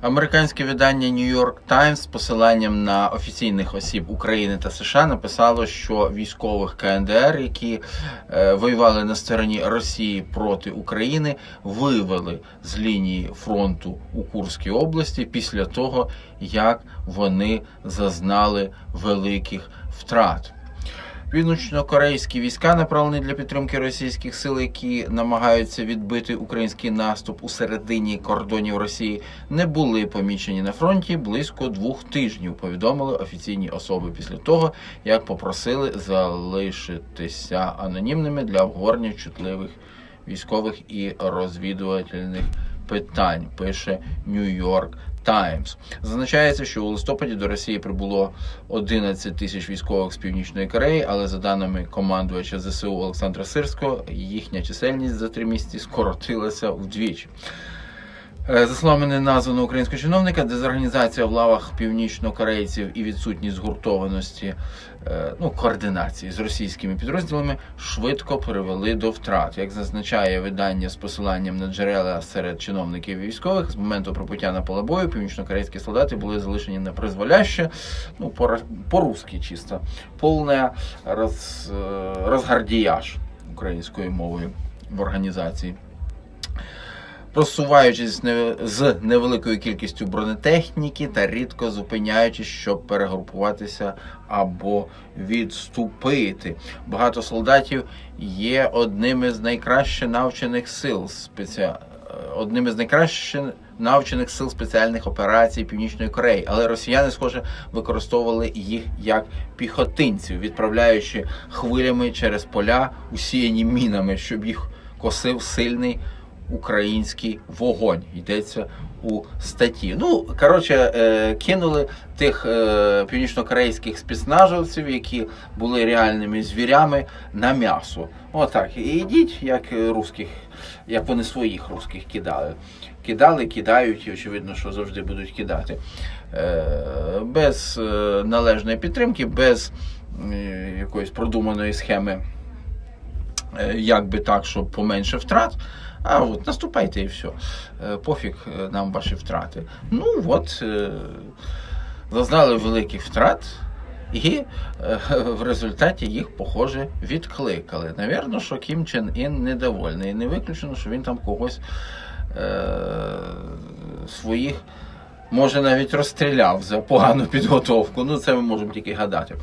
Американське видання New York Times з посиланням на офіційних осіб України та США написало, що військових КНДР, які е, воювали на стороні Росії проти України, вивели з лінії фронту у Курській області після того, як вони зазнали великих втрат. Північно-корейські війська направлені для підтримки російських сил, які намагаються відбити український наступ у середині кордонів Росії, не були помічені на фронті близько двох тижнів. Повідомили офіційні особи після того, як попросили залишитися анонімними для обговорення чутливих військових і розвідувальних питань. Пише Нью-Йорк Таймс. Зазначається, що у листопаді до Росії прибуло 11 тисяч військових з північної Кореї, але за даними командувача ЗСУ Олександра Сирського, їхня чисельність за три місяці скоротилася вдвічі. Е, За словами неназваного українського чиновника, дезорганізація в лавах північнокорейців і відсутність згуртованості е, ну, координації з російськими підрозділами швидко привели до втрат. Як зазначає видання з посиланням на джерела серед чиновників і військових, з моменту прибуття на поле бою північнокорейські солдати були залишені на призволяще, ну, по- по-русски чисто, повне роз, е, розгардіяж українською мовою в організації просуваючись з невеликою кількістю бронетехніки та рідко зупиняючись, щоб перегрупуватися або відступити. Багато солдатів є одними з найкраще навчених сил спеціа... е, одним із найкраще навчених сил спеціальних операцій Північної Кореї, але росіяни, схоже, використовували їх як піхотинців, відправляючи хвилями через поля, усіяні мінами, щоб їх косив сильний український вогонь. Йдеться у статті. Ну, коротше, е, кинули тих е, північнокорейських спецназовців, які були реальними звірями, на м'ясо. Отак. І йдіть, як русських, як вони своїх русських кидали. Кидали, кидають, і очевидно, що завжди будуть кидати. Е, без належної підтримки, без якоїсь продуманої схеми як би так, щоб поменше втрат. А от наступайте і все. Пофіг е, нам ваші втрати. Ну от е, зазнали великих втрат. І е, в результаті їх, похоже, відкликали. Навірно, що Кім Чен Ін недовольний. І не виключено, що він там когось е, своїх може навіть розстріляв за погану підготовку. Ну, це ми можемо тільки гадати.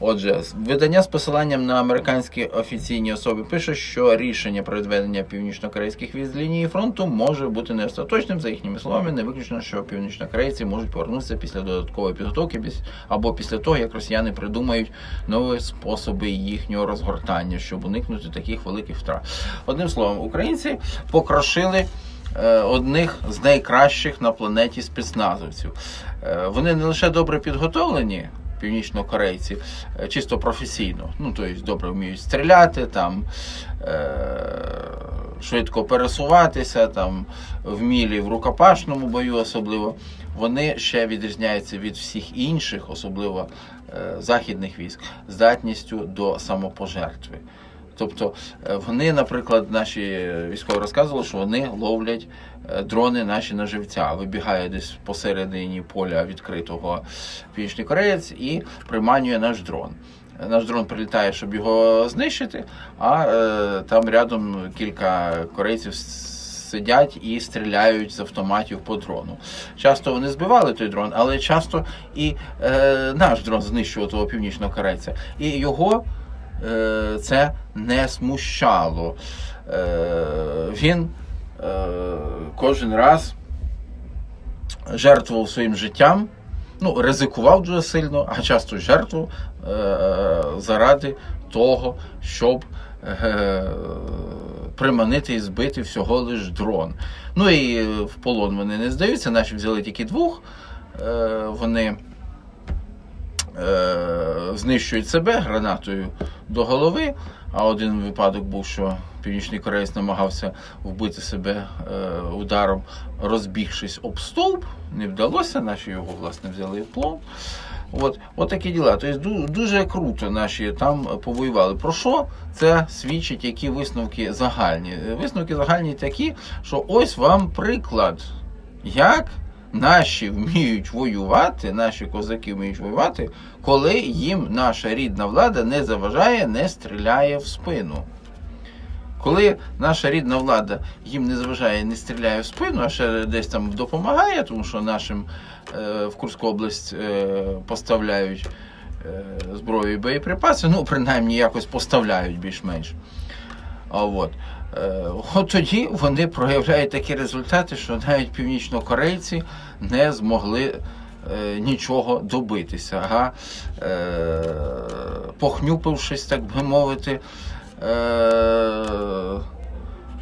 Отже, видання з посиланням на американські офіційні особи пише, що рішення про відведення північно-корейських військ з лінії фронту може бути не остаточним. За їхніми словами, не виключено, що північно-корейці можуть повернутися після додаткової підготовки або після того, як росіяни придумають нові способи їхнього розгортання, щоб уникнути таких великих втрат. Одним словом, українці покрошили одних з найкращих на планеті спецназовців. Е, Вони не лише добре підготовлені. Північнокорейці е, чисто професійно, ну тобто добре вміють стріляти, там е, швидко пересуватися, там вмілі в рукопашному бою, особливо. Вони ще відрізняються від всіх інших, особливо е, західних військ, здатністю до самопожертви. Тобто е, вони, наприклад, наші військові розказували, що вони ловлять е, дрони наші на живця. Вибігає десь посередині поля відкритого північний кореєць і приманює наш дрон. Наш дрон прилітає, щоб його знищити, а е, там рядом кілька корейців сидять і стріляють з автоматів по дрону. Часто вони збивали той дрон, але часто і е, наш дрон знищував того північного корейця. І його це не смущало. Е, він е, кожен раз жертвував своїм життям, ну, ризикував дуже сильно, а часто жертвував е, заради того, щоб е, приманити і збити всього лиш дрон. Ну і в полон вони не здаються, наші взяли тільки двох. Е, вони е, знищують себе гранатою до голови. А один випадок був, що Північний Кореєць намагався вбити себе е, ударом, розбігшись об стовп. Не вдалося, наші його власне взяли в плон. От, от такі діла. Тобто дуже круто наші там повоювали. Про що це свідчить, які висновки загальні? Висновки загальні такі, що ось вам приклад, як наші вміють воювати, наші козаки вміють воювати, коли їм наша рідна влада не заважає, не стріляє в спину. Коли наша рідна влада їм не заважає, не стріляє в спину, а ще десь там допомагає, тому що нашим е, в Курську область е, поставляють е, зброю і боєприпаси, ну, принаймні якось поставляють більш-менш. От. Е, от тоді вони проявляють такі результати, що навіть північнокорейці не змогли е, нічого добитися. Ага? Е, похнюпившись, так би мовити, е,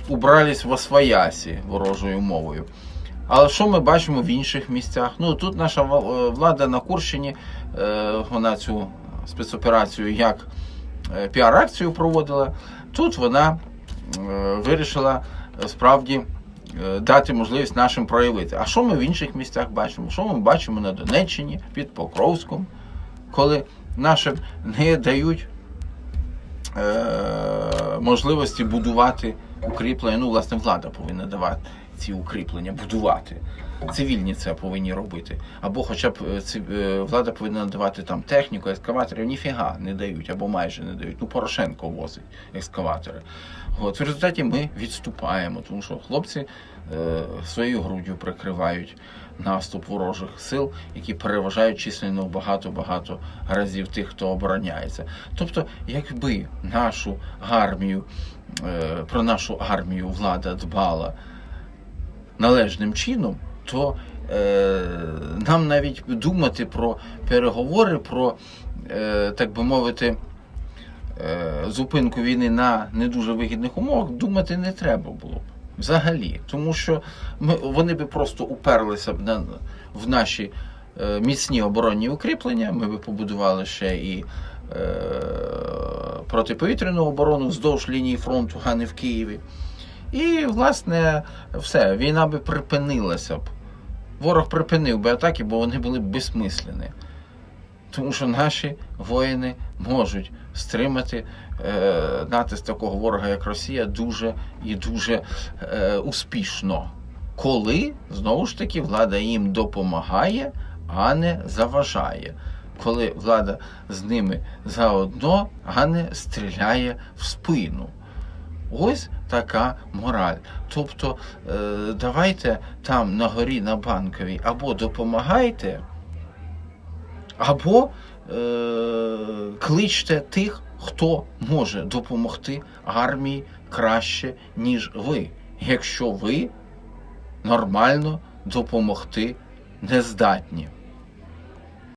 убрались в освоясі ворожою мовою. Але що ми бачимо в інших місцях? Ну тут наша е, влада на Курщині, е, вона цю спецоперацію як е, піар-акцію проводила. Тут вона е, вирішила е, справді е, дати можливість нашим проявити. А що ми в інших місцях бачимо? Що ми бачимо на Донеччині під Покровськом, коли нашим не дають можливості будувати укріплення. Ну, власне, влада повинна давати ці укріплення, будувати. Цивільні це повинні робити. Або хоча б е, е, влада повинна надавати там техніку, ескаваторів, ніфіга не дають, або майже не дають. Ну, Порошенко возить екскаватори. От, в результаті ми відступаємо, тому що хлопці е, своєю груддю прикривають наступ ворожих сил, які переважають численно багато-багато разів тих, хто обороняється. Тобто, якби нашу армію, е, про нашу армію влада дбала належним чином, то е, нам навіть думати про переговори, про, е, так би мовити, е, зупинку війни на не дуже вигідних умовах думати не треба було б. Взагалі. Тому що ми, вони би просто уперлися б на, в наші е, міцні оборонні укріплення. Ми би побудували ще і е, протиповітряну оборону вздовж лінії фронту, а не в Києві. І, власне, все, війна би припинилася б. Ворог припинив би атаки, бо вони були б безсмислені. Тому що наші воїни можуть стримати е, натиск такого ворога, як Росія, дуже і дуже е, успішно. Коли, знову ж таки, влада їм допомагає, а не заважає. Коли влада з ними заодно, а не стріляє в спину. Ось така мораль. Тобто, е, давайте там на горі на банковій або допомагайте, або е, кличте тих, хто може допомогти армії краще, ніж ви, якщо ви нормально допомогти не здатні.